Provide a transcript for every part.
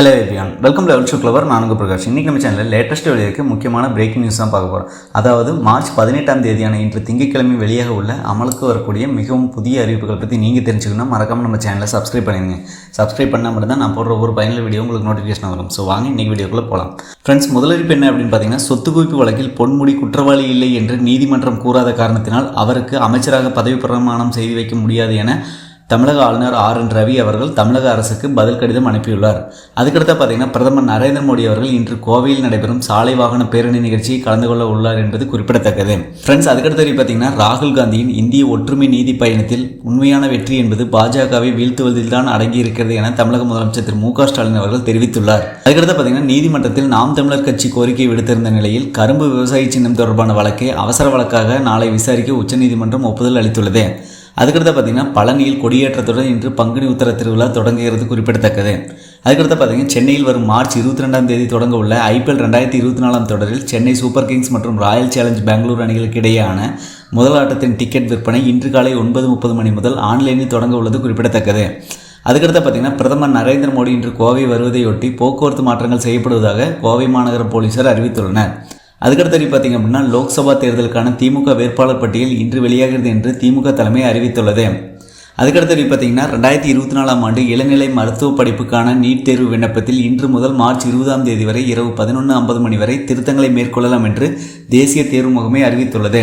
Hello everyone welcome level show clever நான் பிரகாஷ். இன்றைக்கி நம்ம சேனலில் லேட்டஸ்ட் வெளியிருக்க முக்கியமான பிரேக்கிங் நியூஸ் தான் பார்க்க போகிறோம் அதாவது மார்ச் பதினெட்டாம் தேதியான இன்று திங்கட்கிழமை வெளியாக உள்ள அமலுக்கு வரக்கூடிய மிகவும் புதிய அறிவிப்புகள் பற்றி நீங்கள் தெரிஞ்சுக்கணும் மறக்காமல் நம்ம சேனலை சப்ஸ்கிரைப் பண்ணிடுங்க. சப்ஸ்கிரைப் பண்ணால் மட்டும்தான் நான் போடுற ஒரு பயனுள்ள வீடியோ உங்களுக்கு நோட்டிஃபிகேஷன் வரும். ஸோ வாங்க இன்றைக்கி வீடியோக்குள்ளே போகலாம் ஃப்ரெண்ட்ஸ் முதலறிப்பு என்ன அப்படின்னு பார்த்தீங்கன்னா சொத்து குவிப்பு வழக்கில் பொன்முடி குற்றவாளி இல்லை என்று நீதிமன்றம் கூறாத காரணத்தினால் அவருக்கு அமைச்சராக பதவி பிரமாணம் செய்து வைக்க முடியாது என தமிழக ஆளுநர் ஆர் என் ரவி அவர்கள் தமிழக அரசுக்கு பதில் கடிதம் அனுப்பியுள்ளார். அதுக்கடுத்து பார்த்தீங்கன்னா பிரதமர் நரேந்திர மோடி அவர்கள் இன்று கோவையில் நடைபெறும் சாலை வாகன பேரணி நிகழ்ச்சியை கலந்து கொள்ள உள்ளார் என்பது குறிப்பிடத்தக்கது. ஃப்ரெண்ட்ஸ் அதுக்கடுத்து பார்த்தீங்கன்னா ராகுல் காந்தியின் இந்திய ஒற்றுமை நீதி பயணத்தில் உண்மையான வெற்றி என்பது பாஜகவை வீழ்த்துவதில் தான் அடங்கி இருக்கிறது என தமிழக முதலமைச்சர் திரு மு க ஸ்டாலின் அவர்கள் தெரிவித்துள்ளார். அதுக்கடுத்து பார்த்தீங்கன்னா நீதிமன்றத்தில் நாம் தமிழர் கட்சி கோரிக்கை விடுத்திருந்த நிலையில் கரும்பு விவசாய சின்னம் தொடர்பான வழக்கை அவசர வழக்காக நாளை விசாரிக்க உச்சநீதிமன்றம் ஒப்புதல் அளித்துள்ளது. அதுக்கடுத்து பார்த்தீங்கன்னா பழனியில் கொடியேற்றத்துடன் இன்று பங்குனி உத்தர திருவிழா தொடங்குகிறது குறிப்பிடத்தக்கது. அதுக்கடுத்து பார்த்தீங்கன்னா சென்னையில் வரும் மார்ச் இருபத்தி ரெண்டாம் தேதி தொடங்க உள்ள ஐபிஎல் ரெண்டாயிரத்தி இருபத்தி நாலாம் தொடரில் சென்னை சூப்பர் கிங்ஸ் மற்றும் ராயல் சேலஞ்ச் பெங்களூர் அணிகளுக்கு இடையேயான முதல் ஆட்டத்தின் டிக்கெட் விற்பனை இன்று காலை ஒன்பது முப்பது மணி முதல் ஆன்லைனில் தொடங்க உள்ளது குறிப்பிடத்தக்கது. அதுக்கடுத்து பார்த்தீங்கன்னா பிரதமர் நரேந்திர மோடி இன்று கோவை வருவதையொட்டி போக்குவரத்து மாற்றங்கள் செய்யப்படுவதாக கோவை மாநகர போலீசார் அறிவித்துள்ளனர். அதுக்கடுத்தபடி பார்த்தீங்க அப்படின்னா லோக்சபா தேர்தலுக்கான திமுக வேட்பாளர் பட்டியல் இன்று வெளியாகிறது என்று திமுக தலைமை அறிவித்துள்ளது. அதுக்கடுத்தபடி பார்த்தீங்கன்னா ரெண்டாயிரத்தி இருபத்தி நாலாம் ஆண்டு இளநிலை மருத்துவ படிப்புக்கான நீட் தேர்வு விண்ணப்பத்தில் இன்று முதல் மார்ச் இருபதாம் தேதி வரை இரவு பதினொன்று ஐம்பது மணி வரை திருத்தங்களை மேற்கொள்ளலாம் என்று தேசிய தேர்வு முகமை அறிவித்துள்ளது.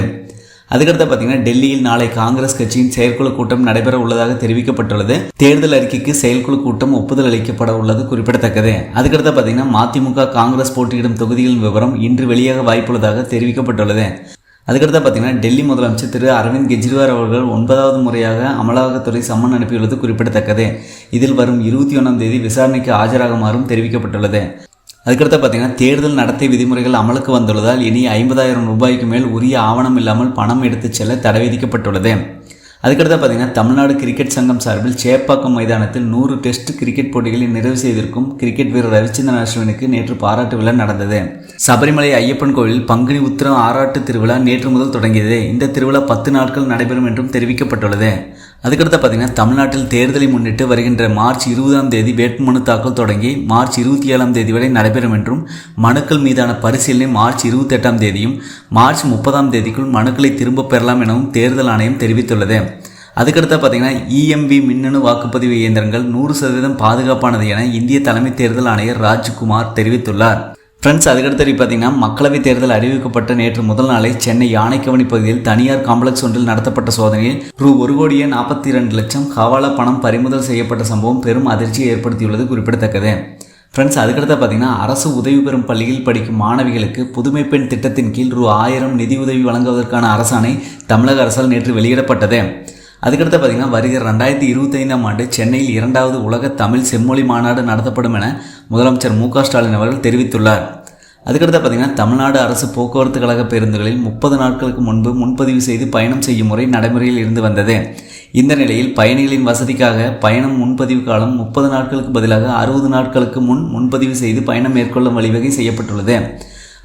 அதுக்கடுத்து பார்த்தீங்கன்னா டெல்லியில் நாளை காங்கிரஸ் கட்சியின் செயற்குழு கூட்டம் நடைபெற உள்ளதாக தெரிவிக்கப்பட்டுள்ளது. தேர்தல் அறிக்கைக்கு செயற்குழு கூட்டம் ஒப்புதல் அளிக்கப்பட உள்ளது குறிப்பிடத்தக்கது. அதுக்கடுத்து பார்த்தீங்கன்னா மதிமுக காங்கிரஸ் போட்டியிடும் தொகுதிகளின் விவரம் இன்று வெளியாக வாய்ப்புள்ளதாக தெரிவிக்கப்பட்டுள்ளது. அதுக்கடுத்து பார்த்தீங்கன்னா டெல்லி முதலமைச்சர் திரு அரவிந்த் கெஜ்ரிவால் அவர்கள் ஒன்பதாவது முறையாக அமலாக்கத்துறை சம்மன் அனுப்பியுள்ளது குறிப்பிடத்தக்கது. இதில் வரும் இருபத்தி ஒன்றாம் தேதி விசாரணைக்கு ஆஜராகுமாறும் தெரிவிக்கப்பட்டுள்ளது. அதுக்கடுத்து பார்த்தீங்கன்னா தேர்தல் நடத்தை விதிமுறைகள் அமலுக்கு வந்துள்ளதால் இனி ஐம்பதாயிரம் ரூபாய்க்கு மேல் உரிய ஆவணம் இல்லாமல் பணம் எடுத்துச் செல்ல தடை விதிக்கப்பட்டுள்ளது. அதுக்கடுத்து பார்த்தீங்கன்னா தமிழ்நாடு கிரிக்கெட் சங்கம் சார்பில் சேப்பாக்கம் மைதானத்தில் நூறு டெஸ்ட் கிரிக்கெட் போட்டிகளை நிறைவு செய்திருக்கும் கிரிக்கெட் வீரர் ரவிச்சந்திரன் அஸ்வினுக்கு நேற்று பாராட்டு விழா நடந்தது. சபரிமலை ஐயப்பன் கோவில் பங்குனி உத்திரம் ஆராட்டு திருவிழா நேற்று முதல் தொடங்கியது. இந்த திருவிழா பத்து நாட்கள் நடைபெறும் என்றும் தெரிவிக்கப்பட்டுள்ளது. அதுக்கடுத்து பார்த்தீங்கன்னா தமிழ்நாட்டில் தேர்தலை முன்னிட்டு வருகின்ற மார்ச் இருபதாம் தேதி வேட்புமனு தாக்கல் தொடங்கி மார்ச் இருபத்தி ஏழாம் தேதி வரை நடைபெறும் என்றும் மனுக்கள் மீதான பரிசீலனை மார்ச் இருபத்தெட்டாம் தேதியும் மார்ச் முப்பதாம் தேதிக்குள் மனுக்களை திரும்பப் பெறலாம் எனவும் தேர்தல் ஆணையம் தெரிவித்துள்ளது. அதுக்கடுத்து பார்த்தீங்கன்னா இஎம்வி மின்னணு வாக்குப்பதிவு இயந்திரங்கள் நூறு சதவீதம் பாதுகாப்பானது என இந்திய தலைமை தேர்தல் ஆணையர் ராஜ்குமார் தெரிவித்துள்ளார். ஃப்ரெண்ட்ஸ் அதுக்கடுத்து பார்த்தீங்கன்னா மக்களவைத் தேர்தல் அறிவிக்கப்பட்ட நேற்று முதல் நாளை சென்னை யானைக்கவனி பகுதியில் தனியார் காம்ப்ளெக்ஸ் ஒன்றில் நடத்தப்பட்ட சோதனையில் ரூ. ஒரு கோடியே நாற்பத்தி இரண்டு லட்சம் ஹவாலா பணம் பறிமுதல் செய்யப்பட்ட சம்பவம் பெரும் அதிர்ச்சியை ஏற்படுத்தியுள்ளது குறிப்பிடத்தக்கது. ஃப்ரெண்ட்ஸ் அதுக்கடுத்த பார்த்தீங்கன்னா அரசு உதவி பெறும் பள்ளியில் படிக்கும் மாணவிகளுக்கு புதுமை பெண் திட்டத்தின் கீழ் ரூ. ஆயிரம் நிதி உதவி வழங்குவதற்கான அரசாணை தமிழக அரசால் நேற்று வெளியிடப்பட்டது. அதுக்கடுத்து பார்த்தீங்கன்னா வருகிற ரெண்டாயிரத்தி இருபத்தைந்தாம் ஆண்டு சென்னையில் இரண்டாவது உலக தமிழ் செம்மொழி மாநாடு நடத்தப்படும் என முதலமைச்சர் மு ஸ்டாலின் அவர்கள் தெரிவித்துள்ளார். அதுக்கடுத்து பார்த்தீங்கன்னா தமிழ்நாடு அரசு போக்குவரத்து கழக பேருந்துகளில் முப்பது நாட்களுக்கு முன்பு முன்பதிவு செய்து பயணம் செய்யும் முறை நடைமுறையில் இருந்து வந்தது. இந்த நிலையில் பயணிகளின் வசதிக்காக பயணம் முன்பதிவு காலம் முப்பது நாட்களுக்கு பதிலாக அறுபது நாட்களுக்கு முன் முன்பதிவு செய்து பயணம் மேற்கொள்ளும் வழிவகை செய்யப்பட்டுள்ளது.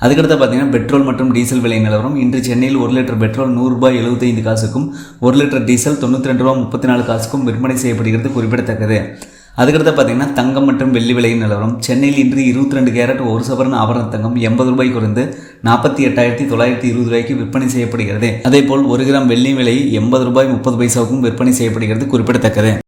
அதுக்கடுத்து பார்த்தீங்கன்னா பெட்ரோல் மற்றும் டீசல் விலை நிலவரம். இன்று சென்னையில் ஒரு லிட்டர் பெட்ரோல் நூறுரூபாய் எழுபத்தைந்து காசுக்கும் ஒரு லிட்டர் டீசல் தொண்ணூற்றி ரெண்டு ரூபா முப்பத்தி நாலு காசுக்கும் விற்பனை செய்யப்படுகிறது குறிப்பிடத்தக்கது. அதுக்கடுத்து பார்த்தீங்கன்னா தங்கம் மற்றும் வெள்ளி விலையின் நிலவரம். சென்னையில் இன்று இருபத்தி ரெண்டு கேரட் ஒரு சவரன் ஆபரண தங்கம் எண்பது ரூபாய் குறைந்து நாற்பத்தி எட்டாயிரத்தி தொள்ளாயிரத்தி இருபது ரூபாய்க்கு விற்பனை செய்யப்படுகிறது. அதேபோல் ஒரு கிராம் வெள்ளி விலை எண்பது ரூபாய் முப்பது பைசாவுக்கும் விற்பனை செய்யப்படுகிறது குறிப்பிடத்தக்கது.